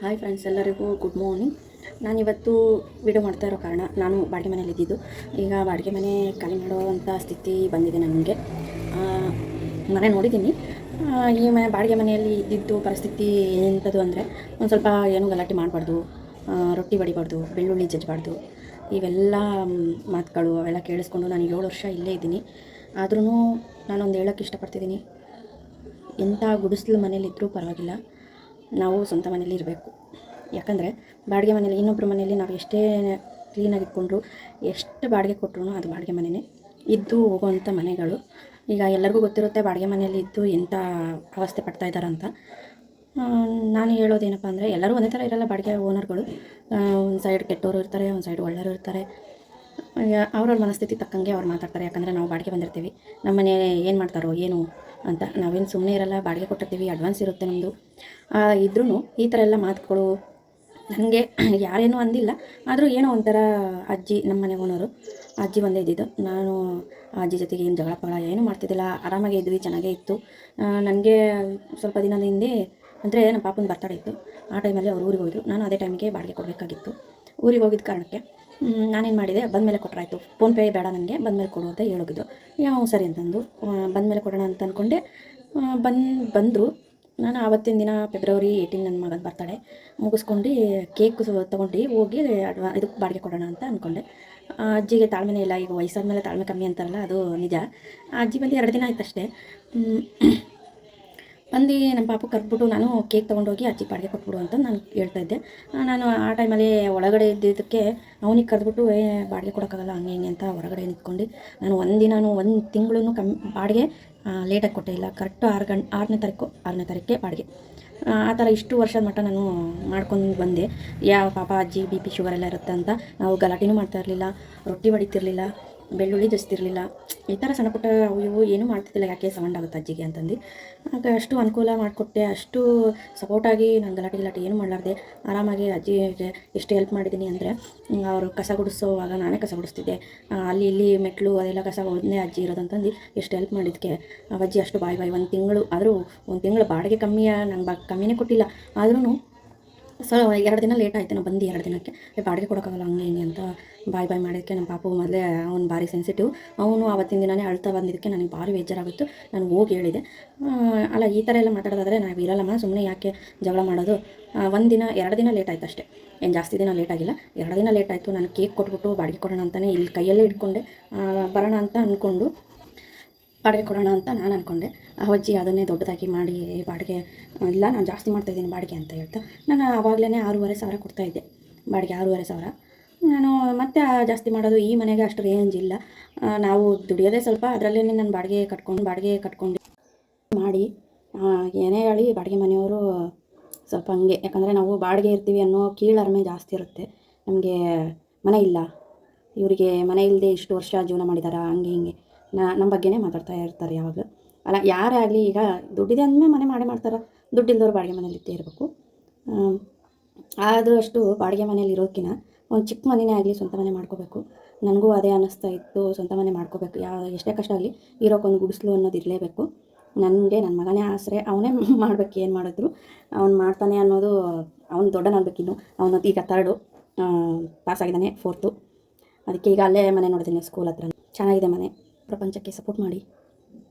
Hi friends ಎಲ್ಲರಿಗೂ good morning ನಾನು ಇವತ್ತು ವಿಡಿಯೋ ಮಾಡ್ತಾ ಇರೋ ಕಾರಣ ನಾನು ಬಾಡಿಗೆ ಮನೇಲಿ ಇದ್ದಿದ್ದು ಈಗ ಬಾಡಿಗೆ ಮನೆ ಖಾಲಿ ಮಾಡುವಂಥ ಸ್ಥಿತಿ ಬಂದಿದೆ ನನಗೆ. ಮನೆ ನೋಡಿದ್ದೀನಿ. ಈ ಮನೆ, ಬಾಡಿಗೆ ಮನೆಯಲ್ಲಿ ಇದ್ದಿದ್ದು ಪರಿಸ್ಥಿತಿ ಎಂಥದ್ದು ಅಂದರೆ ಒಂದು ಸ್ವಲ್ಪ ಏನು ಗಲಾಟೆ ಮಾಡಬಾರ್ದು ರೊಟ್ಟಿ ಬಡಿಬಾರ್ದು, ಬೆಳ್ಳುಳ್ಳಿ ಜಜ್ಜಬಾರ್ದು ಇವೆಲ್ಲ ಮಾತುಗಳು ಅವೆಲ್ಲ ಕೇಳಿಸ್ಕೊಂಡು ನಾನು ಏಳು ವರ್ಷ ಇಲ್ಲೇ ಇದ್ದೀನಿ. ಆದ್ರೂ ನಾನೊಂದು ಹೇಳೋಕ್ಕೆ ಇಷ್ಟಪಡ್ತಿದ್ದೀನಿ. ಎಂಥ ಗುಡಿಸ್ಲು ಮನೇಲಿದ್ದರೂ ಪರವಾಗಿಲ್ಲ. ನಾವು ಸ್ವಂತ ಮನೇಲಿ ಇರಬೇಕು. ಯಾಕಂದರೆ ಬಾಡಿಗೆ ಮನೇಲಿ ಇನ್ನೊಬ್ಬರ ಮನೇಲಿ ನಾವು ಎಷ್ಟೇ ಕ್ಲೀನಾಗಿ ಇಟ್ಕೊಂಡ್ರು, ಎಷ್ಟು ಬಾಡಿಗೆ ಕೊಟ್ಟರು ಅದು ಬಾಡಿಗೆ ಮನೆಯೇ ಇದ್ದು ಹೋಗುವಂಥ ಮನೆಗಳು. ಈಗ ಎಲ್ಲರಿಗೂ ಗೊತ್ತಿರುತ್ತೆ ಬಾಡಿಗೆ ಮನೆಯಲ್ಲಿ ಇದ್ದು ಎಂಥ ಅವಸ್ಥೆ ಪಡ್ತಾ ಇದ್ದಾರಂತ ನಾನು ಹೇಳೋದೇನಪ್ಪ ಅಂದರೆ ಎಲ್ಲರೂ ಒಂದೇ ಥರ ಇರಲ್ಲ ಬಾಡಿಗೆ ಓನರ್ಗಳು. ಒಂದು ಸೈಡ್ ಕೆಟ್ಟವರು ಇರ್ತಾರೆ, ಒಂದು ಸೈಡ್ ಒಳ್ಳೆಯವರು ಇರ್ತಾರೆ. ಅವ್ರವ್ರ ಮನಸ್ಥಿತಿ ತಕ್ಕಂಗೆ ಅವ್ರು ಮಾತಾಡ್ತಾರೆ. ಯಾಕಂದರೆ ನಾವು ಬಾಡಿಗೆ ಬಂದಿರ್ತೀವಿ. ನಮ್ಮ ಮನೆ ಏನು ಮಾಡ್ತಾರೋ, ಏನು ಅಂತ. ನಾವೇನು ಸುಮ್ಮನೆ ಇರಲ್ಲ, ಬಾಡಿಗೆ ಕೊಟ್ಟಿರ್ತೀವಿ ಅಡ್ವಾನ್ಸ್ ಇರುತ್ತೆ ನಮ್ಮದು ಇದ್ರೂ ಈ ಥರ ಎಲ್ಲ ಮಾತುಗಳು ನನಗೆ ಯಾರೇನೂ ಅಂದಿಲ್ಲ. ಆದರೂ ಏನೋ ಒಂಥರ ಅಜ್ಜಿ ನಮ್ಮ ಮನೆ ಓನರು, ಅಜ್ಜಿ ಒಂದೇ ಇದ್ದಿದ್ದು. ನಾನು ಅಜ್ಜಿ ಜೊತೆಗೆ ಏನು ಜಗಳ ಪಗಳ ಏನೂ ಮಾಡ್ತಿದ್ದಿಲ್ಲ. ಆರಾಮಾಗೇ ಇದ್ವಿ, ಚೆನ್ನಾಗೇ ಇತ್ತು. ನನಗೆ ಸ್ವಲ್ಪ ದಿನದ ಹಿಂದೆ, ಅಂದರೆ ನಮ್ಮ ಪಾಪನ ಬರ್ತಾಡೆ ಇತ್ತು. ಆ ಟೈಮಲ್ಲಿ ಅವ್ರ ಊರಿಗೆ ಹೋದರು. ನಾನು ಅದೇ ಟೈಮಿಗೆ ಬಾಡಿಗೆ ಕೊಡಬೇಕಾಗಿತ್ತು. ಊರಿಗೆ ಹೋಗಿದ್ದ ಕಾರಣಕ್ಕೆ ನಾನೇನು ಮಾಡಿದೆ ಬಂದಮೇಲೆ ಕೊಟ್ಟರಾಯ್ತು ಫೋನ್ಪೇ ಬೇಡ ನನಗೆ ಬಂದಮೇಲೆ ಕೊಡು ಅಂತ ಹೇಳೋಗಿದ್ದು. ಯಾವ ಸರಿ ಅಂತಂದು. ಬಂದಮೇಲೆ ಕೊಡೋಣ ಅಂತ ಅಂದ್ಕೊಂಡೆ ಬಂದು ಬಂದರು. ನಾನು ಆವತ್ತಿನ ದಿನ ಫೆಬ್ರವರಿ ಏಯ್ಟೀನ್ ನನ್ನ ಮಗನ ಬರ್ತಾಳೆ ಮುಗಿಸ್ಕೊಂಡು ಕೇಕ್ ತೊಗೊಂಡು ಹೋಗಿ ಅಡ್ವಾ ಇದಕ್ಕೆ ಬಾಡಿಗೆ ಕೊಡೋಣ ಅಂತ ಅಂದ್ಕೊಂಡೆ ಅಜ್ಜಿಗೆ ತಾಳ್ಮೆನೇ ಇಲ್ಲ ಈಗ ವಯಸ್ಸಾದ ಮೇಲೆ ತಾಳ್ಮೆ ಕಮ್ಮಿ ಅಂತಾರಲ್ಲ ಅದು ನಿಜ. ಅಜ್ಜಿ ಬಂದು ಎರಡು ದಿನ ಆಯ್ತಷ್ಟೇ. ಮ್, ಬಂದು ನಮ್ಮ ಪಾಪ ಕರ್ಬಿಟ್ಟು ನಾನು ಕೇಕ್ ತೊಗೊಂಡೋಗಿ ಅಜ್ಜಿ ಬಾಡಿಗೆ ಕೊಟ್ಬಿಡು ಅಂತ ನಾನು ಹೇಳ್ತಾ ಇದ್ದೆ. ನಾನು ಆ ಟೈಮಲ್ಲಿ ಒಳಗಡೆ ಇದ್ದಿದ್ದಕ್ಕೆ ಅವನಿಗೆ ಕರೆದ್ಬಿಟ್ಟು, ಏ, ಬಾಡಿಗೆ ಕೊಡೋಕ್ಕಾಗಲ್ಲ, ಹಂಗೆ ಹಿಂಗೆ ಅಂತ ಹೊರಗಡೆ ನಿಂತ್ಕೊಂಡು ನಾನು ಒಂದಿನೂ ಒಂದು ತಿಂಗಳೂ ಕಮ್ಮಿ ಬಾಡಿಗೆ ಲೇಟಾಗಿ ಕೊಟ್ಟೇ ಇಲ್ಲ. ಕರೆಕ್ಟು ಆರು ಗಂಟೆ, ಆರನೇ ತಾರೀಕು, ಆರನೇ ತಾರೀಕಿಗೆ ಬಾಡಿಗೆ. ಆ ಥರ ಇಷ್ಟು ವರ್ಷದ ಮಟ್ಟ ನಾನು ಮಾಡ್ಕೊಂಡು ಬಂದೆ. ಯಾವ ಪಾಪ ಅಜ್ಜಿ, ಬಿ ಪಿ ಶುಗರ್ ಎಲ್ಲ ಇರುತ್ತೆ ಅಂತ ನಾವು ಗಲಾಟೆನೂ ಮಾಡ್ತಾ ಇರಲಿಲ್ಲ, ರೊಟ್ಟಿ ಹೊಡಿತಿರ್ಲಿಲ್ಲ ಬೆಳ್ಳುಳ್ಳಿ ಜಸ್ತಿರಲಿಲ್ಲ. ಈ ಥರ ಸಣ್ಣ ಪುಟ್ಟ ಅವು ಇವು ಏನೂ ಮಾಡ್ತಿದ್ದಿಲ್ಲ. ಯಾಕೆ ಸೌಂಡ್ ಆಗುತ್ತೆ ಅಜ್ಜಿಗೆ ಅಂತಂದು. ಆಗ ಅಷ್ಟು ಅನುಕೂಲ ಮಾಡಿಕೊಟ್ಟೆ. ಅಷ್ಟು ಸಪೋರ್ಟಾಗಿ ನಾನು ಗಲಾಟೆ ಗಲಾಟೆ ಏನು ಮಾಡಲಾರ್ದೆ. ಆರಾಮಾಗಿ ಅಜ್ಜಿಗೆ ಎಷ್ಟು ಹೆಲ್ಪ್ ಮಾಡಿದ್ದೀನಿ ಅಂದರೆ ಅವರು ಕಸ ಗುಡಿಸೋವಾಗ ನಾನೇ ಕಸ ಗುಡಿಸ್ತಿದ್ದೆ. ಅಲ್ಲಿ ಇಲ್ಲಿ ಮೆಟ್ಲು ಅದೆಲ್ಲ ಕಸ ಒಂದೇ ಅಜ್ಜಿ ಇರೋದಂತಂದು ಎಷ್ಟು ಹೆಲ್ಪ್ ಮಾಡಿದ್ದಕ್ಕೆ ಅಜ್ಜಿ ಅಷ್ಟು ಬಾಯ್ ಬಾಯ್ ಒಂದು ತಿಂಗಳು, ಆದರೂ ಒಂದು ತಿಂಗಳು ಬಾಡಿಗೆ ಕಮ್ಮಿಯ ನಂಗೆ ಬಾ, ಕಮ್ಮಿನೇ ಕೊಟ್ಟಿಲ್ಲ. ಆದ್ರೂ ಸೊ ಎರಡು ದಿನ ಲೇಟ್ ಆಯ್ತು ನಾವು ಬಂದು ಎರಡು ದಿನಕ್ಕೆ. ಬಾಡಿಗೆ ಕೊಡೋಕ್ಕಾಗಲ್ಲ, ಹಂಗೆ ಹಿಂಗೆ ಅಂತ ಬಾಯ್ ಬಾಯ್ ಮಾಡಿದ್ದಕ್ಕೆ ನಮ್ಮ ಪಾಪು ಮೊದಲೇ ಅವ್ನು ಭಾರಿ ಸೆನ್ಸಿಟಿವ್ ಅವನು ಆವತ್ತಿನ ದಿನನೇ ಅಳ್ತಾ ಬಂದಿದ್ದಕ್ಕೆ ನನಗೆ ಭಾರಿ ಬೇಜಾರಾಗಿತ್ತು, ನಾನು ಹೋಗಿ ಹೇಳಿದೆ. ಅಲ್ಲ, ಈ ಥರ ಎಲ್ಲ ಮಾತಾಡೋದಾದರೆ ನಾವು ಇರಲ್ಲಮ್ಮ ಸುಮ್ಮನೆ ಯಾಕೆ ಜಗಳ ಮಾಡೋದು? ಒಂದು ದಿನ, ಎರಡು ದಿನ ಲೇಟ್ ಆಯ್ತು ಅಷ್ಟೇ. ಏನು ಜಾಸ್ತಿ ದಿನ ಲೇಟ್ ಆಗಿಲ್ಲ. ಎರಡು ದಿನ ಲೇಟ್ ಆಯಿತು, ನಾನು ಕೇಕ್ ಕೊಟ್ಬಿಟ್ಟು ಬಾಡಿಗೆ ಕೊಡೋಣ ಅಂತಲೇ ಇಲ್ಲಿ ಕೈಯಲ್ಲೇ ಇಟ್ಕೊಂಡೆ. ಬರೋಣ ಅಂತ ಅಂದ್ಕೊಂಡು ಬಾಡಿಗೆ ಕೊಡೋಣ ಅಂತ ನಾನು ಅಂದ್ಕೊಂಡೆ ಆ ಅಜ್ಜಿ ಅದನ್ನೇ ದೊಡ್ಡದಾಗಿ ಮಾಡಿ ಬಾಡಿಗೆ, ಇಲ್ಲ, ನಾನು ಜಾಸ್ತಿ ಮಾಡ್ತಾಯಿದ್ದೀನಿ ಬಾಡಿಗೆ ಅಂತ ಹೇಳ್ತಾ, ನಾನು ಆವಾಗಲೇ ಆರೂವರೆ ಸಾವಿರ ಕೊಡ್ತಾಯಿದ್ದೆ ಬಾಡಿಗೆ ಆರೂವರೆ ಸಾವಿರ. ನಾನು ಮತ್ತೆ ಜಾಸ್ತಿ ಮಾಡೋದು ಈ ಮನೆಗೆ ಅಷ್ಟು ರೇಂಜ್ ಇಲ್ಲ. ನಾವು ದುಡಿಯೋದೇ ಸ್ವಲ್ಪ ಅದರಲ್ಲೇ ನಾನು ಬಾಡಿಗೆ ಕಟ್ಕೊಂಡು ಬಾಡಿಗೆ ಕಟ್ಕೊಂಡು ಮಾಡಿ ಏನೇ ಹೇಳಿ ಬಾಡಿಗೆ ಮನೆಯವರು ಸ್ವಲ್ಪ ಹಂಗೆ. ಯಾಕಂದರೆ ನಾವು ಬಾಡಿಗೆ ಇರ್ತೀವಿ ಅನ್ನೋ ಕೀಳರ್ಮೆ ಜಾಸ್ತಿ ಇರುತ್ತೆ. ನಮಗೆ ಮನೆ ಇಲ್ಲ. ಇವರಿಗೆ ಮನೆ ಇಲ್ಲದೆ ಇಷ್ಟು ವರ್ಷ ಜೀವನ ಮಾಡಿದಾರಾ, ಹಂಗೆ, ಹಿಂಗೆ. ನಮ್ಮ ಬಗ್ಗೆನೇ ಮಾತಾಡ್ತಾ ಇರ್ತಾರೆ ಯಾವಾಗಲೂ. ಅಲ್ಲ, ಯಾರೇ ಆಗಲಿ ಈಗ ದುಡ್ಡಿದೆ ಅಂದಮೇಲೆ ಮನೆ ಮಾಡೇ ಮಾಡ್ತಾರೆ. ದುಡ್ಡಿಲ್ದವ್ರು ಬಾಡಿಗೆ ಮನೇಲಿ ಇದ್ದೇ ಇರಬೇಕು ಅಷ್ಟು ಬಾಡಿಗೆ ಮನೇಲಿ ಇರೋದಕ್ಕಿಂತ ಒಂದು ಚಿಕ್ಕ ಮನೆಯೇ ಆಗಲಿ ಸ್ವಂತ ಮನೆ ಮಾಡ್ಕೋಬೇಕು. ನನಗೂ ಅದೇ ಅನ್ನಿಸ್ತಾ ಇತ್ತು, ಸ್ವಂತ ಮನೆ ಮಾಡ್ಕೋಬೇಕು. ಯಾವ ಎಷ್ಟೇ ಕಷ್ಟ ಆಗಲಿ ಇರೋಕ್ಕೊಂದು ಗುಡಿಸ್ಲು ಅನ್ನೋದು ಇರಲೇಬೇಕು. ನನಗೆ ನನ್ನ ಮಗನೇ ಆಸರೆ, ಅವನೇ ಮಾಡ್ಬೇಕು. ಏನು ಮಾಡಿದ್ರು? ಅವ್ನು ಮಾಡ್ತಾನೆ ಅನ್ನೋದು ಅವ್ನು ದೊಡ್ಡನಾಗಬೇಕಿನ್ನು ಅವನು ಈಗ ತರ್ಡು ಪಾಸ್ ಆಗಿದ್ದಾನೆ ಫೋರ್ತು ಅದಕ್ಕೆ ಈಗ ಅಲ್ಲೇ ಮನೆ ನೋಡಿದ್ದೀನಿ ಸ್ಕೂಲ್ ಹತ್ರ. ಚೆನ್ನಾಗಿದೆ ಮನೆ. ಪ್ರಪಂಚಕ್ಕೆ ಸಪೋರ್ಟ್ ಮಾಡಿ.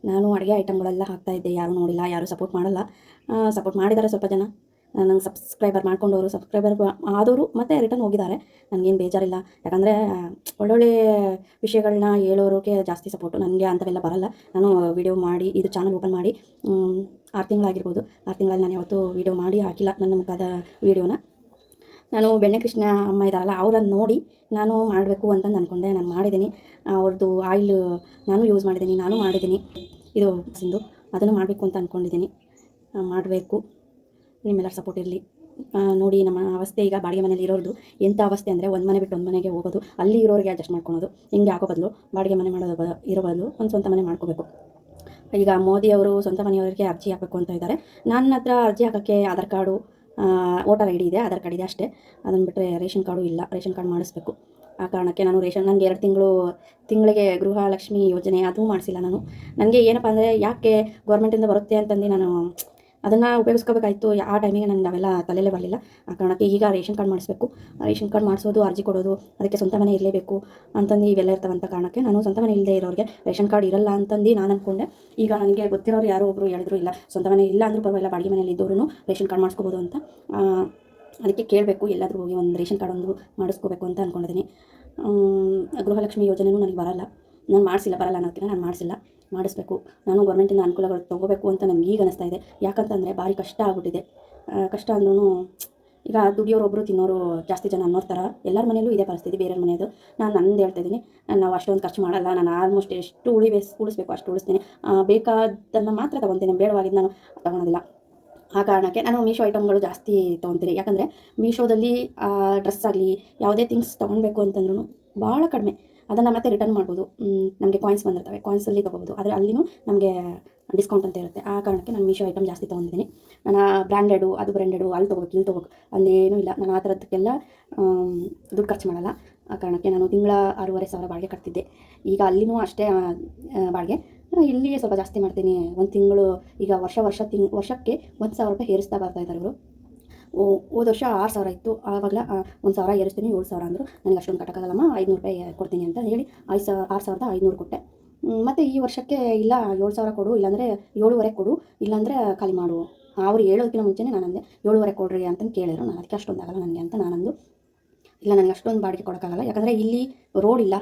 ನಾನು ಅಡುಗೆ ಐಟಮ್ಗಳೆಲ್ಲ ಹಾಕ್ತಾಯಿದ್ದೆ ಯಾರೂ ನೋಡಿಲ್ಲ, ಯಾರೂ ಸಪೋರ್ಟ್ ಮಾಡಲ್ಲ. ಸಪೋರ್ಟ್ ಮಾಡಿದ್ದಾರೆ ಸ್ವಲ್ಪ ಜನ. ನಂಗೆ ಸಬ್ಸ್ಕ್ರೈಬರ್ ಮಾಡ್ಕೊಂಡವರು ಸಬ್ಸ್ಕ್ರೈಬರ್ ಆದವರು ಮತ್ತೆ ರಿಟರ್ನ್ ಹೋಗಿದ್ದಾರೆ. ನನಗೇನು ಬೇಜಾರಿಲ್ಲ. ಯಾಕಂದರೆ ಒಳ್ಳೊಳ್ಳೆ ವಿಷಯಗಳನ್ನ ಹೇಳೋರಿಗೆ ಜಾಸ್ತಿ ಸಪೋರ್ಟು ನನಗೆ ಅಂಥವೆಲ್ಲ ಬರಲ್ಲ. ನಾನು ವಿಡಿಯೋ ಮಾಡಿ, ಇದು ಚಾನಲ್ ಓಪನ್ ಮಾಡಿ ಆರು ತಿಂಗಳಾಗಿರ್ಬೋದು. ಆರು ತಿಂಗಳಲ್ಲಿ ನಾನು ಯಾವತ್ತೂ ವಿಡಿಯೋ ಮಾಡಿ ಹಾಕಿಲ್ಲ ನನ್ನ ಮುಖದ ವಿಡಿಯೋನ ನಾನು ಬೆಣ್ಣೆ ಕೃಷ್ಣ ಅಮ್ಮ ಇದ್ದಾರಲ್ಲ ಅವ್ರನ್ನ ನೋಡಿ ನಾನು ಮಾಡಬೇಕು ಅಂತ ಅಂದ್ಕೊಂಡೆ ನಾನು ಮಾಡಿದ್ದೀನಿ. ಅವ್ರದ್ದು ಆಯಿಲ್ ನಾನು ಯೂಸ್ ಮಾಡಿದ್ದೀನಿ, ನಾನು ಮಾಡಿದ್ದೀನಿ. ಇದು ಸಿಂಧು, ಅದನ್ನು ಮಾಡಬೇಕು ಅಂತ ಅಂದ್ಕೊಂಡಿದ್ದೀನಿ ಮಾಡಬೇಕು. ನಿಮ್ಮೆಲ್ಲರ ಸಪೋರ್ಟ್ ಇರಲಿ. ನೋಡಿ ನಮ್ಮ ಅವಸ್ಥೆ ಈಗ ಬಾಡಿಗೆ ಮನೇಲಿ ಇರೋದು ಎಂಥ ಅವಸ್ಥೆ ಅಂದರೆ ಒಂದು ಮನೆ ಬಿಟ್ಟು ಒಂದು ಮನೆಗೆ ಹೋಗೋದು. ಅಲ್ಲಿ ಇರೋರಿಗೆ ಅಡ್ಜಸ್ಟ್ ಮಾಡ್ಕೊಳೋದು. ಹಿಂಗೆ ಹಾಕೋ ಬದಲು ಬಾಡಿಗೆ ಮನೆ ಮಾಡೋದು ಇರೋ ಬದಲು ಒಂದು ಸ್ವಂತ ಮನೆ ಮಾಡ್ಕೋಬೇಕು. ಈಗ ಮೋದಿಯವರು ಸ್ವಂತ ಮನೆಯವರಿಗೆ ಅರ್ಜಿ ಹಾಕಬೇಕು ಅಂತ ಇದ್ದಾರೆ. ನನ್ನ ಹತ್ರ ಅರ್ಜಿ ಹಾಕೋಕ್ಕೆ Aadhaar card voter I D ಇದೆ ಆಧಾರ್ ಕಾರ್ಡ್ ಇದೆ ಅಷ್ಟೇ. ಅದನ್ನು ಬಿಟ್ಟರೆ ರೇಷನ್ ಕಾರ್ಡು ಇಲ್ಲ, ರೇಷನ್ ಕಾರ್ಡ್ ಮಾಡಿಸ್ಬೇಕು. ಆ ಕಾರಣಕ್ಕೆ ನಾನು ರೇಷನ್ ನನಗೆ ಎರಡು ತಿಂಗಳು, ತಿಂಗಳಿಗೆ ಗೃಹಲಕ್ಷ್ಮಿ ಯೋಜನೆ ಅದು ಮಾಡಿಸಿಲ್ಲ ನಾನು. ನನಗೆ ಏನಪ್ಪ ಅಂದರೆ ಯಾಕೆ ಗೌರ್ಮೆಂಟಿಂದ ಬರುತ್ತೆ ಅಂತಂದು ನಾನು ಅದನ್ನು ಉಪಯೋಗಿಸ್ಕೋಬೇಕಾಯ್ತು. ಆ ಟೈಮಿಗೆ ನನಗೆ ಅವೆಲ್ಲ ತಲೆಯಲ್ಲೇ ಬರಲಿಲ್ಲ ಆ ಕಾರಣಕ್ಕೆ ಈಗ ರೇಷನ್ ಕಾರ್ಡ್ ಮಾಡಿಸ್ಬೇಕು. ರೇಷನ್ ಕಾರ್ಡ್ ಮಾಡಿಸೋದು, ಅರ್ಜಿ ಕೊಡೋದು, ಅದಕ್ಕೆ ಸ್ವಂತ ಮನೆ ಇರಲೇಬೇಕು ಅಂತಂದು ಇವೆಲ್ಲ ಇರ್ತವಂಥ ಕಾರಣಕ್ಕೆ ನಾನು ಸ್ವಂತ ಮನೆ ಇಲ್ಲದೆ ಇರೋರಿಗೆ ರೇಷನ್ ಕಾರ್ಡ್ ಇರಲ್ಲ ಅಂತಂದು ನಾನು ಅಂದ್ಕೊಂಡೆ ಈಗ ನನಗೆ ಗೊತ್ತಿರೋರು ಯಾರೋ ಒಬ್ಬರು ಹೇಳಿದ್ರು, ಇಲ್ಲ, ಸ್ವಂತ ಮನೆ ಇಲ್ಲ ಅಂದರೂ ಪರವಾಗಿಲ್ಲ, ಬಾಡಿಗೆ ಮನೇಲಿ ಇದ್ದವರು ರೇಷನ್ ಕಾರ್ಡ್ ಮಾಡಿಸ್ಕೋಬೋದು ಅಂತ. ಅದಕ್ಕೆ ಕೇಳಬೇಕು, ಎಲ್ಲಾದರೂ ಹೋಗಿ ಒಂದು ರೇಷನ್ ಕಾರ್ಡ್ ಒಂದು ಮಾಡಿಸ್ಕೋಬೇಕು ಅಂತ ಅಂದ್ಕೊಂಡಿದ್ದೀನಿ ಗೃಹಲಕ್ಷ್ಮಿ ಯೋಜನೆಯೂ ನನಗೆ ಬರಲ್ಲ. ನಾನು ಮಾಡಿಸಿಲ್ಲ, ಬರಲ್ಲ ಅನ್ನೋದಕ್ಕಿಂತ ನಾನು ಮಾಡಿಸಿಲ್ಲ. ಮಾಡಿಸ್ಬೇಕು. ನಾನು ಗೌರ್ಮೆಂಟಿಂದ ಅನುಕೂಲಗಳು ತೊಗೋಬೇಕು ಅಂತ ನನಗೆ ಈಗ ಅನಿಸ್ತಾ ಇದೆ. ಯಾಕಂತಂದರೆ ಭಾರಿ ಕಷ್ಟ ಆಗ್ಬಿಟ್ಟಿದೆ. ಕಷ್ಟ ಅಂದ್ರೂ ಈಗ ದುಡಿಯೋರು ಒಬ್ಬರು ತಿನ್ನೋರು ಜಾಸ್ತಿ ಜನ ನೋಡ್ತಾರೆ ಎಲ್ಲರ ಮನೆಯಲ್ಲೂ ಇದೇ ಪರಿಸ್ಥಿತಿ ಬೇರೆಯವ್ರ ಮನೆಯದು. ನಾನು ನಂದು ಹೇಳ್ತಾ ಇದ್ದೀನಿ. ನಾವು ಅಷ್ಟೊಂದು ಖರ್ಚು ಮಾಡಲ್ಲ. ನಾನು ಆಲ್ಮೋಸ್ಟ್ ಎಷ್ಟು ಉಳಿಬೇಸ್ ಉಳಿಸ್ಬೇಕು ಅಷ್ಟು ಉಳಿಸ್ತೀನಿ. ಬೇಕಾದನ್ನು ಬೇಕಾದ್ದನ್ನು ಮಾತ್ರ ತೊಗೊತೀನಿ. ಬೇಡವಾಗಿದ್ದು ನಾನು ತೊಗೊಳೋದಿಲ್ಲ. ಆ ಕಾರಣಕ್ಕೆ ನಾನು ಮೀಶೋ ಐಟಮ್ಗಳು ಜಾಸ್ತಿ ತೊಗೊತೀನಿ. ಯಾಕಂದರೆ ಮೀಶೋದಲ್ಲಿ ಡ್ರೆಸ್ ಆಗಲಿ, ಯಾವುದೇ ಥಿಂಗ್ಸ್ ತೊಗೊಳ್ಬೇಕು ಅಂತಂದ್ರೂ ಭಾಳ ಕಡಿಮೆ. ಅದನ್ನು ಮತ್ತೆ ರಿಟರ್ನ್ ಮಾಡ್ಬೋದು. ನಮಗೆ ಕಾಯಿನ್ಸ್ ಬಂದಿರ್ತವೆ. ಕಾಯಿನ್ಸಲ್ಲಿ ತೊಗೋಬೋದು. ಆದರೆ ಅಲ್ಲಿನೂ ನಮಗೆ ಡಿಸ್ಕೌಂಟ್ ಅಂತ ಇರುತ್ತೆ. ಆ ಕಾರಣಕ್ಕೆ ನಾನು ಮೀಶೋ ಐಟಮ್ ಜಾಸ್ತಿ ತೊಗೊಂಡಿದ್ದೀನಿ. ನಾನು ಬ್ರ್ಯಾಂಡೆಡು ಅದು ಬ್ರ್ಯಾಂಡೆಡು ಅಲ್ಲಿ ತೊಗೋಬೇಕು, ಇಲ್ಲಿ ತೊಗೋಬೇಕು. ಅಲ್ಲೇನೂ ಇಲ್ಲ. ನಾನು ಆ ಥರದಕ್ಕೆಲ್ಲ ದುಡ್ಡು ಖರ್ಚು ಮಾಡಲ್ಲ. ಆ ಕಾರಣಕ್ಕೆ ನಾನು ತಿಂಗಳ ಆರೂವರೆ ಸಾವಿರ ಬಾಡಿಗೆ ಕಟ್ತಿದ್ದೆ. ಈಗ ಅಲ್ಲಿನೂ ಅಷ್ಟೇ ಬಾಡಿಗೆ ಇಲ್ಲಿ ಸ್ವಲ್ಪ ಜಾಸ್ತಿ ಮಾಡ್ತೀನಿ. ಒಂದು ತಿಂಗಳು, ಈಗ ವರ್ಷ ವರ್ಷ ತಿಂಗ್, ವರ್ಷಕ್ಕೆ ಒಂದು ಸಾವಿರ ರೂಪಾಯಿ ಹೇರಿಸ್ತಾ ಬರ್ತಾ ಇದ್ದಾರೆ ಇವರು. ಹೋದ ವರ್ಷ ಆರು ಸಾವಿರ ಇತ್ತು. ಆವಾಗಲ ಒಂದು ಸಾವಿರ ಏರಿಸ್ತೀನಿ ಏಳು ಸಾವಿರ ಅಂದರು. ನನಗೆ ಅಷ್ಟೊಂದು ಕಟ್ಟಕ್ಕಾಗಲ್ಲಮ್ಮ ಐದುನೂರು ರೂಪಾಯಿ ಕೊಡ್ತೀನಿ ಅಂತ ಹೇಳಿ ಐದು ಸಾವಿರ ಆರು ಸಾವಿರದ ಐದುನೂರು ಕೊಟ್ಟೆ. ಮತ್ತು ಈ ವರ್ಷಕ್ಕೆ ಇಲ್ಲ, ಏಳು ಸಾವಿರ ಕೊಡು, ಇಲ್ಲಾಂದರೆ ಏಳುವರೆ ಕೊಡು, ಇಲ್ಲಾಂದರೆ ಖಾಲಿ ಮಾಡು. ಅವ್ರು ಹೇಳೋದಕ್ಕಿಂತ ಮುಂಚೆನೇ ನಾನು ಅಂದೆ, ಏಳುವರೆ ಕೊಡ್ರಿ ಅಂತಂದು ಕೇಳಿದ್ರು ನಾನು. ಅದಕ್ಕೆ ಅಷ್ಟೊಂದು ಆಗಲ್ಲ ನನಗೆ ಅಂತ ನಾನಂದು ಇಲ್ಲ, ನನಗೆ ಅಷ್ಟೊಂದು ಬಾಡಿಗೆ ಕೊಡೋಕ್ಕಾಗಲ್ಲ. ಯಾಕಂದರೆ ಇಲ್ಲಿ ರೋಡ್ ಇಲ್ಲ.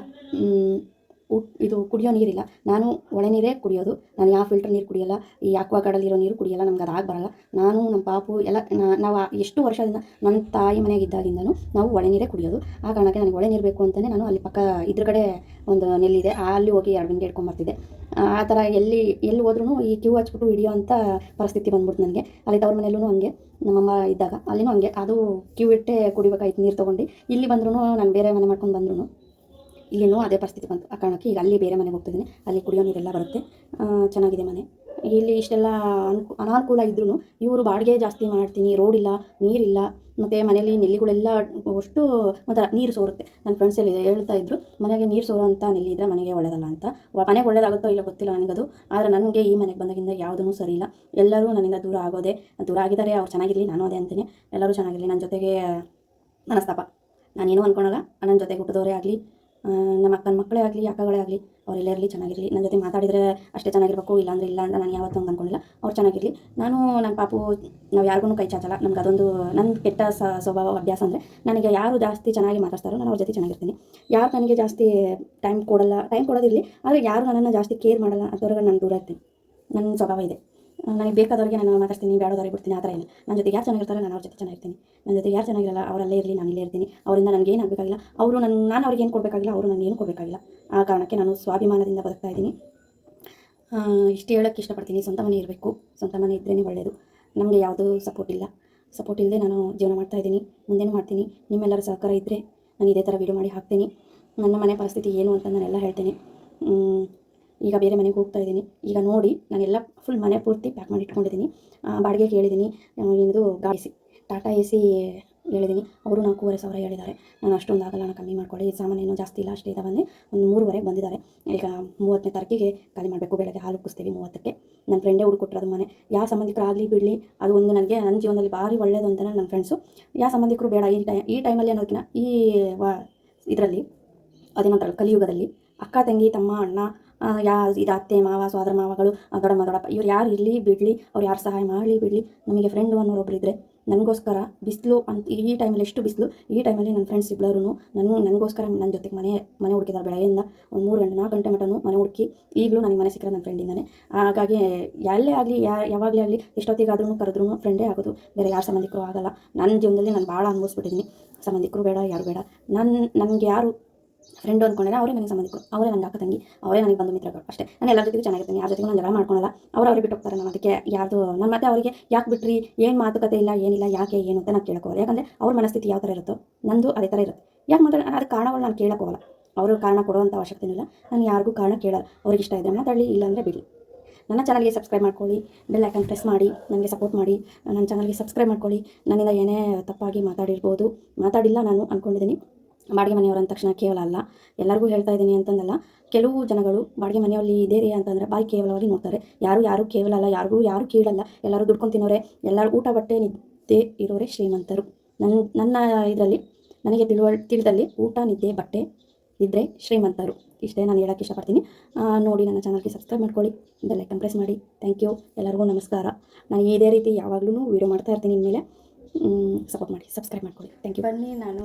ಇದು ಕುಡಿಯೋ ನೀರಿಲ್ಲ. ನಾನು ಒಳೆ ನೀರೇ ಕುಡಿಯೋದು. ನಾನು ಯಾವ ಫಿಲ್ಟರ್ ನೀರು ಕುಡಿಯಲ್ಲ, ಈ ಅಕ್ವಾಗಾರ್ಡಲ್ಲಿರೋ ನೀರು ಕುಡಿಯಲ್ಲ, ನಮ್ಗೆ ಅದು ಆಗಿ ಬರಲ್ಲ. ನಾನು ನಮ್ಮ ಪಾಪು ಎಲ್ಲ ನಾವು ಎಷ್ಟು ವರ್ಷದಿಂದ ನನ್ನ ತಾಯಿ ಮನೆಯಾಗಿದ್ದಾಗಿಂದನೂ ನಾವು ಒಳೆ ನೀರೇ ಕುಡಿಯೋದು. ಆ ಕಾರಣಕ್ಕೆ ನನಗೆ ಒಳೆ ನೀರು ಬೇಕು ಅಂತಲೇ ನಾನು ಅಲ್ಲಿ ಪಕ್ಕ ಇದ್ರಗಡೆ ಒಂದು ನೆಲ್ಲಿದೆ. ಅಲ್ಲಿ ಹೋಗಿ ಎರಡು ಗಂಟೆ ಆ ಥರ ಎಲ್ಲಿ ಎಲ್ಲಿ ಹೋದ್ರೂ ಈ ಕ್ಯೂ ಹಚ್ಬಿಟ್ಟು ಹಿಡಿಯೋ ಅಂತ ಪರಿಸ್ಥಿತಿ ಬಂದ್ಬಿಡ್ತು ನನಗೆ. ಅಲ್ಲಿ ತವ್ರ ಮನೆಯಲ್ಲೂ ಹಂಗೆ, ನಮ್ಮಮ್ಮ ಇದ್ದಾಗ ಅಲ್ಲಿನೂ ಹಂಗೆ. ಅದು ಕ್ಯೂ ಇಟ್ಟೆ ಕುಡಿಬೇಕಾಯ್ತು, ನೀರು ತೊಗೊಂಡು. ಇಲ್ಲಿ ಬಂದ್ರೂ ನಾನು ಬೇರೆ ಮನೆ ಮಾಡ್ಕೊಂಡು ಬಂದ್ರೂ ಇಲ್ಲಿನೂ ಅದೇ ಪರಿಸ್ಥಿತಿ ಬಂತು. ಆ ಕಾರಣಕ್ಕೆ ಈಗ ಅಲ್ಲಿ ಬೇರೆ ಮನೆಗೆ ಹೋಗ್ತಿದ್ದೀನಿ. ಅಲ್ಲಿ ಕುಡಿಯೋ ನೀರೆಲ್ಲ ಬರುತ್ತೆ. ಚೆನ್ನಾಗಿದೆ ಮನೆ. ಇಲ್ಲಿ ಇಷ್ಟೆಲ್ಲ ಅನುಕು, ಅನಾನುಕೂಲ ಇದ್ರೂ ಇವರು ಬಾಡಿಗೆ ಜಾಸ್ತಿ ಮಾಡ್ತೀನಿ ರೋಡ್ ಇಲ್ಲ, ನೀರಿಲ್ಲ, ಮತ್ತು ಮನೆಯಲ್ಲಿ ನೆಲ್ಲಿಗಳೆಲ್ಲ ಅಷ್ಟು ಒಂಥರ ನೀರು ಸೋರುತ್ತೆ. ನನ್ನ ಫ್ರೆಂಡ್ಸ್ ಎಲ್ಲ ಹೇಳ್ತಾ ಇದ್ರು, ಮನೆಗೆ ನೀರು ಸೋರೋ ಅಂತ ನೆಲ್ಲಿ ಇದ್ದರೆ ಮನೆಗೆ ಒಳ್ಳೆಯದಲ್ಲ ಅಂತ. ಮನೆಗೆ ಒಳ್ಳೇದಾಗುತ್ತೋ ಇಲ್ಲ ಗೊತ್ತಿಲ್ಲ ನನಗದು. ಆದರೆ ನನಗೆ ಈ ಮನೆಗೆ ಬಂದಾಗಿಂದ ಯಾವುದೂ ಸರಿ ಇಲ್ಲ ಎಲ್ಲರೂ ನನ್ನಿಂದ ದೂರ ಆಗೋದೆ, ದೂರ ಆಗಿದ್ದಾರೆ, ಅವ್ರು ಚೆನ್ನಾಗಿರಲಿ, ನಾನು ಅದೇ ಅಂತೀನಿ. ಎಲ್ಲರೂ ಚೆನ್ನಾಗಿರಲಿ ನನ್ನ ಜೊತೆಗೆ ಮನಸ್ತಾಪ. ನಾನೇನು ಅಂದ್ಕೊಳಲ್ಲ ನನ್ನ ಜೊತೆಗೆ ಹುಟ್ಟಿದವರೇ ಆಗಲಿ ನಮ್ಮ ಅಕ್ಕನ ಮಕ್ಕಳೇ ಆಗಲಿ, ಅಕ್ಕಗಳೇ ಆಗಲಿ ಅವರೆಲ್ಲ ಇರಲಿ ಚೆನ್ನಾಗಿರಲಿ. ನನ್ನ ಜೊತೆ ಮಾತಾಡಿದರೆ ಅಷ್ಟೇ ಚೆನ್ನಾಗಿರ್ಬೇಕು, ಇಲ್ಲಾಂದ್ರೆ ಇಲ್ಲ ಅಂತ ನಾನು ಯಾವತ್ತೂ ಹಂಗೆ ಅಂದ್ಕೊಂಡಿಲ್ಲ ಅವ್ರು ಚೆನ್ನಾಗಿರಲಿ. ನಾನು ನನ್ನ ಪಾಪು ನಾವು ಯಾರಿಗೂ ಕೈ ಚಾಚಲ್ಲ. ನಮ್ಗೆ ಅದೊಂದು ನನ್ನ ಕೆಟ್ಟ ಸ್ವಭಾವ, ಅಭ್ಯಾಸ ಅಂದರೆ ನನಗೆ ಯಾರು ಜಾಸ್ತಿ ಚೆನ್ನಾಗಿ ಮಾತಾಡ್ತಾರೋ ನಾನು ಅವ್ರ ಜೊತೆ ಚೆನ್ನಾಗಿರ್ತೀನಿ. ಯಾರು ನನಗೆ ಜಾಸ್ತಿ ಟೈಮ್ ಕೊಡಲ್ಲ ಟೈಮ್ ಕೊಡೋದಿರಲಿ, ಆದರೆ ಯಾರು ನನ್ನನ್ನು ಜಾಸ್ತಿ ಕೇರ್ ಮಾಡಲ್ಲ ಅಂಥವ್ರಿಗೆ ನಾನು ದೂರ ಇರ್ತೀನಿ. ನನ್ನ ಸ್ವಭಾವ ಇದೆ. ನನಗೆ ಬೇಕಾದವ್ರಿಗೆ ನಾನು ಮಾತಾಡ್ತೀನಿ ಬೇಡೋದವ್ರಿಗೆ ಬಿಡ್ತೀನಿ, ಆ ಥರ ಇಲ್ಲ. ನನ್ನ ಜೊತೆ ಯಾರು ಚೆನ್ನಾಗಿರ್ತಾರೆ ನಾನು ಅವ್ರ ಜೊತೆ ಚೆನ್ನಾಗಿರ್ತೀನಿ. ನನ್ನ ಜೊತೆ ಯಾರು ಚೆನ್ನಾಗಿರಲ್ಲ, ಅವರಲ್ಲೇ ಇರಲಿ ನಾನು ಇಲ್ಲೇ ಇರ್ತೀನಿ. ಅವರಿಂದ ನನಗೆ ಏನು ಆಗಬೇಕಾಗಿಲ್ಲ, ಅವರು ನನ್ನ ನಾನು ಅವ್ರಿಗೆ ಏನು ಕೊಡಬೇಕಾಗಿಲ್ಲ, ಅವರು ನನಗೆ ಏನು ಕೊಡಬೇಕಾಗಿಲ್ಲ. ಆ ಕಾರಣಕ್ಕೆ ನಾನು ಸ್ವಾಭಿಮಾನದಿಂದ ಬದುಕ್ತಾ ಇದ್ದೀನಿ. ಇಷ್ಟು ಹೇಳೋಕ್ಕೆ ಇಷ್ಟಪಡ್ತೀನಿ. ಸ್ವಂತ ಮನೆ ಇರಬೇಕು. ಸ್ವಂತ ಮನೆ ಇದ್ರೇ ಒಳ್ಳೆಯದು ನಮಗೆ ಯಾವುದೂ ಸಪೋರ್ಟ್ ಇಲ್ಲ. ಸಪೋರ್ಟ್ ಇಲ್ಲದೆ ನಾನು ಜೀವನ ಮಾಡ್ತಾ ಇದ್ದೀನಿ. ಮುಂದೇನು ಮಾಡ್ತೀನಿ? ನಿಮ್ಮೆಲ್ಲರ ಸಹಕಾರ ಇದ್ದರೆ ನಾನು ಇದೇ ಥರ ವೀಡಿಯೋ ಮಾಡಿ ಹಾಕ್ತೀನಿ. ನನ್ನ ಮನೆ ಪರಿಸ್ಥಿತಿ ಏನು ಅಂತ ನಾನೆಲ್ಲ ಹೇಳ್ತೇನೆ. ಈಗ ಬೇರೆ ಮನೆಗೆ ಹೋಗ್ತಾ ಇದ್ದೀನಿ. ಈಗ ನೋಡಿ, ನಾನೆಲ್ಲ ಫುಲ್ ಮನೆ ಪೂರ್ತಿ ಪ್ಯಾಕ್ ಮಾಡಿ ಇಟ್ಕೊಂಡಿದ್ದೀನಿ. ಬಾಡಿಗೆ ಕೇಳಿದ್ದೀನಿ ಏನದು, ಗಾಡಿ ಸಿ ಟಾಟಾ ಎ ಸಿ ಹೇಳಿದ್ದೀನಿ. ಅವರು ನಾಲ್ಕೂವರೆ ಸಾವಿರ ಹೇಳಿದ್ದಾರೆ. ನಾನು ಅಷ್ಟೊಂದು ಆಗಲ್ಲ ನಾನು ಕಮ್ಮಿ ಮಾಡ್ಕೊಳ್ಳಿ. ಸಾಮಾನು ಏನೂ ಜಾಸ್ತಿ ಇಲ್ಲ, ಅಷ್ಟೇ ಇದಾವೆ ಒಂದು ಮೂರುವರೆಗೆ ಬಂದಿದ್ದಾರೆ. ಈಗ ಮೂವತ್ತನೇ ತಾರೀಕಿಗೆ ಖಾಲಿ ಮಾಡಬೇಕು, ಬೆಳಗ್ಗೆ ಹಾಲು ಕುಸ್ತೀವಿ ಮೂವತ್ತಕ್ಕೆ. ನನ್ನ ಫ್ರೆಂಡೇ ಹುಡುಕೊಟ್ರದು ಮನೆ. ಯಾವ ಸಂಬಂಧಿಕರಾಗಲಿ ಬಿಡಲಿ, ಅದು ಒಂದು ನನಗೆ, ನನ್ನ ಜೀವನದಲ್ಲಿ ಭಾರಿ ಒಳ್ಳೆಯದು ಅಂತ ನನ್ನ ಫ್ರೆಂಡ್ಸು ಯಾವ ಸಂಬಂಧಿಕರು ಬೇಡ, ಈ ಟೈ, ಈ ಟೈಮಲ್ಲಿ ಅನ್ನೋದಕ್ಕಿಂತ ಈ ವಾ, ಇದರಲ್ಲಿ, ಅದೇನಂತಾರಲ್ಲ, ಕಲಿಯುಗದಲ್ಲಿ, ಅಕ್ಕ, ತಂಗಿ, ತಮ್ಮ, ಅಣ್ಣ ಯಾ, ಇದು ಅತ್ತೆ, ಮಾವ, ಸೋದರ ಮಾವಗಳು ದೊಡ್ಡಮ್ಮ, ದೊಡ್ಡಪ್ಪ, ಇವ್ರು ಯಾರು ಇರಲಿ, ಬಿಡಲಿ, ಅವ್ರು ಯಾರು ಸಹಾಯ ಮಾಡಲಿ, ಬಿಡಲಿ, ನಮಗೆ ಫ್ರೆಂಡು ಅನ್ನೋರೊಬ್ರು ಇದ್ದರೆ ನನಗೋಸ್ಕರ ಬಿಸಿಲು ಅಂತ ಈ ಟೈಮಲ್ಲಿ ಎಷ್ಟು ಬಿಸಿಲು, ಈ ಟೈಮಲ್ಲಿ ನನ್ನ ಫ್ರೆಂಡ್ಸ್ ಇಬ್ಬರೂ ನನ್ನ ನನಗೋಸ್ಕರ ನನ್ನ ಜೊತೆಗೆ ಮನೆ ಮನೆ ಹುಡುಕಿದ್ದಾರೆ ಬೆಳಗ್ಗೆಯಿಂದ ಒಂದು ಮೂರು ಗಂಟೆ, ನಾಲ್ಕು ಗಂಟೆ ಮಟನು ಮನೆ ಹುಡುಕಿ ಈಗಲೂ ನನಗೆ ಮನೆ ಸಿಕ್ಕರೆ ನನ್ನ ಫ್ರೆಂಡಿಂದಾನೆ ಹಾಗಾಗಿ ಎಲ್ಲೇ ಆಗಲಿ ಯಾ ಯಾವಾಗಲೇ ಆಗಲಿ ಎಷ್ಟೊತ್ತಿಗಾದ್ರೂ ಕರೆದ್ರೂ ಫ್ರೆಂಡೇ ಆಗೋದು, ಬೇರೆ ಯಾರು ಸಂಬಂಧಿಕರು ಆಗಲ್ಲ. ನನ್ನ ಜೀವನದಲ್ಲಿ ನಾನು ಭಾಳ ಅನುಭವಿಸ್ಬಿಟ್ಟಿದ್ದೀನಿ ಸಂಬಂಧಿಕರು ಬೇಡ, ಯಾರು ಬೇಡ. ನನ್ನ ನನಗೆ ಯಾರು ಫ್ರೆಂಡು ಅಂದ್ಕೊಂಡ್ರೆ ಅವರೇ ನನಗೆ ಸಂಬಂಧಿಕರು. ಅವರೇ ನನಗೆ ಅಕ್ಕ ತಂಗಿ. ಅವರೇ ನನಗೆ ಬಂದು ಮಿತ್ರಗಳು ಅಷ್ಟೇ. ನಾನು ಎಲ್ಲರ ಜೊತೆಗೂ ಚೆನ್ನಾಗಿರ್ತೀನಿ ಯಾರ ಜೊತೆಗೂ ನಾನು ಜಗಳ ಮಾಡ್ಕೊಳಲ್ಲ. ಅವ್ರು ಅವ್ರಿಗೆ ಬಿಟ್ಟು ಹೋಗ್ತಾರೆ ನಾನು ಅದಕ್ಕೆ. ಯಾರ್ದು, ನಾನು ಮತ್ತೆ ಅವರಿಗೆ ಯಾಕೆ ಬಿಟ್ರಿ? ಏನು ಮಾತುಕತೆ ಇಲ್ಲ, ಏನಿಲ್ಲ, ಯಾಕೆ, ಏನು ಅಂತ ನಾನು ಕೇಳೋಕೋಲ್ಲ ಯಾಕಂದರೆ ಅವ್ರ ಮನಸ್ಥಿತಿ ಯಾವ ಥರ ಇರುತ್ತೋ ನಂದು ಅದೇ ಥರ ಇರುತ್ತೆ. ಯಾಕೆ ಮಾತ್ರ ಅದಕ್ಕೆ ಕಾರಣಗಳು ನಾನು ಕೇಳೋಕ್ಕೋಗಲ್ಲ. ಅವರು ಕಾರಣ ಕೊಡುವಂಥ ಅವಶ್ಯಕತೆ ಇಲ್ಲ. ನಾನು ಯಾರಿಗೂ ಕಾರಣ ಕೇಳಲ್ಲ. ಅವ್ರಿಗೆ ಇಷ್ಟ ಇದ್ದರೆ ಮಾತಾಡಲಿ, ಇಲ್ಲಾಂದರೆ ಬಿಡಿ ನನ್ನ ಚಾನಲ್ಗೆ ಸಬ್ಸ್ಕ್ರೈಬ್ ಮಾಡ್ಕೊಳ್ಳಿ. ಬೆಲ್ ಐಕನ್ ಪ್ರೆಸ್ ಮಾಡಿ. ನನಗೆ ಸಪೋರ್ಟ್ ಮಾಡಿ. ನನ್ನ ಚಾನಲ್ಗೆ ಸಬ್ಸ್ಕ್ರೈಬ್ ಮಾಡ್ಕೊಳ್ಳಿ. ನನ್ನಿಂದ ಏನೇ ತಪ್ಪಾಗಿ ಮಾತಾಡಿರ್ಬೋದು. ಮಾತಾಡಿಲ್ಲ ನಾನು ಅಂದ್ಕೊಂಡಿದ್ದೀನಿ ಬಾಡಿಗೆ ಮನೆಯವರು ಅಂದ ತಕ್ಷಣ ಕೇವಲ ಅಲ್ಲ, ಎಲ್ಲರಿಗೂ ಹೇಳ್ತಾ ಇದ್ದೀನಿ ಅಂತಂದಲ್ಲ, ಕೆಲವು ಜನಗಳು ಬಾಡಿಗೆ ಮನೆಯಲ್ಲಿ ಇದೇರಿ ಅಂತಂದರೆ ಬಾಯಿ ಕೇವಲವಾಗಿ ನೋಡ್ತಾರೆ. ಯಾರು ಯಾರು ಕೇವಲ ಅಲ್ಲ, ಯಾರಿಗೂ ಯಾರು ಕೇಳಲ್ಲ, ಎಲ್ಲರೂ ದುಡ್ಕೊಂಡು ತಿನ್ನೋರೆ, ಎಲ್ಲರೂ ಊಟ, ಬಟ್ಟೆ, ನಿದ್ದೆ ಇರೋರೆ ಶ್ರೀಮಂತರು. ನನ್ನ ನನ್ನ ಇದರಲ್ಲಿ, ನನಗೆ ತಿಳುವ ತಿಳಿದಲ್ಲಿ ಊಟ, ನಿದ್ದೆ, ಬಟ್ಟೆ ಇದ್ದರೆ ಶ್ರೀಮಂತರು. ಇಷ್ಟೇ ನಾನು ಹೇಳೋಕ್ಕೆ ಇಷ್ಟಪಡ್ತೀನಿ. ನೋಡಿ ನನ್ನ ಚಾನಲ್ಗೆ ಸಬ್ಸ್ಕ್ರೈಬ್ ಮಾಡ್ಕೊಳ್ಳಿ ಬೆಲ್ಲೈಕನ್ ಕಂಪ್ರೆಸ್ ಮಾಡಿ. ಥ್ಯಾಂಕ್ ಯು ಎಲ್ಲರಿಗೂ ನಮಸ್ಕಾರ. ನಾನು ಇದೇ ರೀತಿ ಯಾವಾಗಲೂ ವೀಡಿಯೋ ಮಾಡ್ತಾ ಇರ್ತೀನಿ ಇನ್ಮೇಲೆ. ಸಪೋರ್ಟ್ ಮಾಡಿ ಸಬ್ಸ್ಕ್ರೈಬ್ ಮಾಡ್ಕೊಳ್ಳಿ. ಥ್ಯಾಂಕ್ ಯು ಬನ್ನಿ ನಾನು.